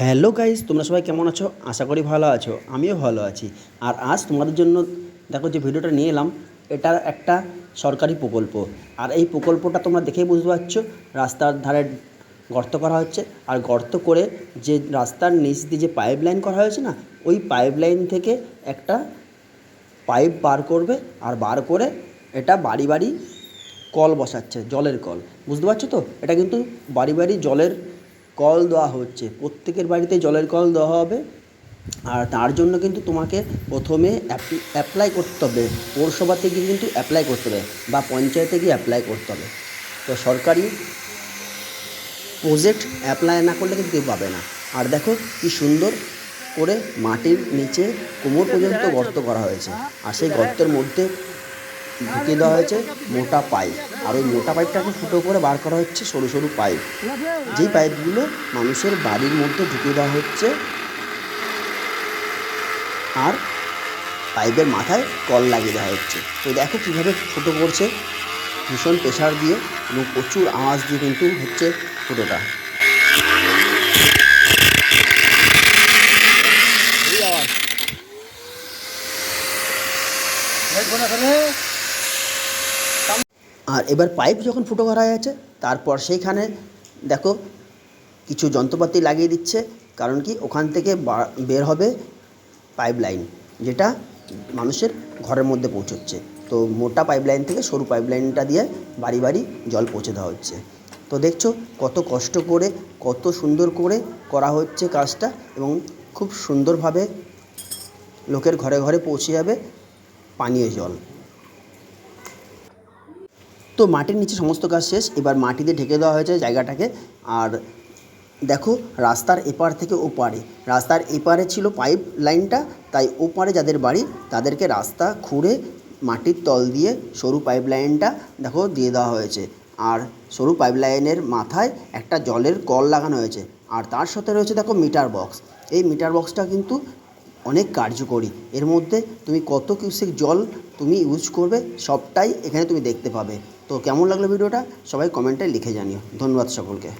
Hello guys, তোমরা সবাই কেমন আছো? আশা করি ভালো আছো, আমিও ভালো আছি। আর আজ তোমাদের জন্য দেখো যে ভিডিওটা নিয়ে এলাম, এটা একটা সরকারি প্রকল্প। আর এই প্রকল্পটা তোমরা দেখেই বুঝতে পারছ, রাস্তার ধারে গর্ত করা হচ্ছে। আর গর্ত করে যে রাস্তার নিচ দিয়ে যে পাইপ লাইন করা হয়েছে না, ওই পাইপ লাইন থেকে একটা পাইপ বার করবে আর বার করে এটা বাড়ি বাড়ি কল বসাচ্ছে, জলের কল। বুঝতে পারছ তো? এটা কিন্তু বাড়ি বাড়ি জলের কল দেওয়া হচ্ছে। প্রত্যেকের বাড়িতে জলের কল দেওয়া হবে। আর তার জন্য কিন্তু তোমাকে প্রথমে অ্যাপ্লাই করতে হবে। পৌরসভা থেকে কিন্তু অ্যাপ্লাই করতে হবে বা পঞ্চায়েতে গিয়ে অ্যাপ্লাই করতে হবে। তো সরকারি প্রজেক্ট অ্যাপ্লাই না করলে কিন্তু কেউ পাবে না। আর দেখো কি সুন্দর করে মাটির নিচে কোমর পর্যন্ত গর্ত করা হয়েছে। আর সেই গর্তের মধ্যে ঢুকিয়ে দেওয়া হয়েছে মোটা পাইপ। আর ওই মোটা পাইপটাকে ফুটো করে বার করা হচ্ছে সরু সরু পাইপ। যেই পাইপগুলো মানুষের বাড়ির মধ্যে ঢুকিয়ে দেওয়া হচ্ছে আর পাইপের মাথায় কল লাগিয়ে দেওয়া হচ্ছে। তো দেখো কীভাবে ফুটো করছে। ভীষণ প্রেশার দিয়ে এবং প্রচুর আওয়াজ দিয়ে কিন্তু হচ্ছে ফুটোটা। আর এবার পাইপ যখন ফুটো করা হয়েছে, তারপর সেইখানে দেখো কিছু যন্ত্রপাতি লাগিয়ে দিচ্ছে, কারণ কি ওখান থেকে বের হবে পাইপ লাইন যেটা মানুষের ঘরের মধ্যে পৌঁছচ্ছে। তো মোটা পাইপ লাইন থেকে সরু পাইপ লাইনটা দিয়ে বাড়ি বাড়ি জল পৌঁছে দেওয়া হচ্ছে। তো দেখছ কত কষ্ট করে, কত সুন্দর করে করা হচ্ছে কাজটা এবং খুব সুন্দরভাবে লোকের ঘরে ঘরে পৌঁছে যাবে পানীয় জল। তো মাটির নিচে সমস্ত কাজ শেষ, এবার মাটি দিয়ে ঢেকে দেওয়া হয়েছে জায়গাটাকে। আর দেখো, রাস্তার এপার থেকে ওপারে। রাস্তার এপারে ছিল পাইপ লাইনটা তাই ওপারে যাদের বাড়ি, তাদেরকে রাস্তা খুঁড়ে মাটির তল দিয়ে সরু পাইপ লাইনটা দেখো, দিয়ে দেওয়া হয়েছে। আর সরু পাইপ লাইনের মাথায় একটা জলের কল লাগানো হয়েছে। আর তার সাথে রয়েছে, দেখো মিটার বক্স এই মিটার বক্সটা কিন্তু অনেক কার্যকরী। এর মধ্যে তুমি কত কিউসেক জল তুমি ইউজ করবে, সবটাই এখানে তুমি দেখতে পাবে। তো কেমন লাগল ভিডিওটা? সবাই কমেন্টে লিখে জানিও। ধন্যবাদ সকলকে।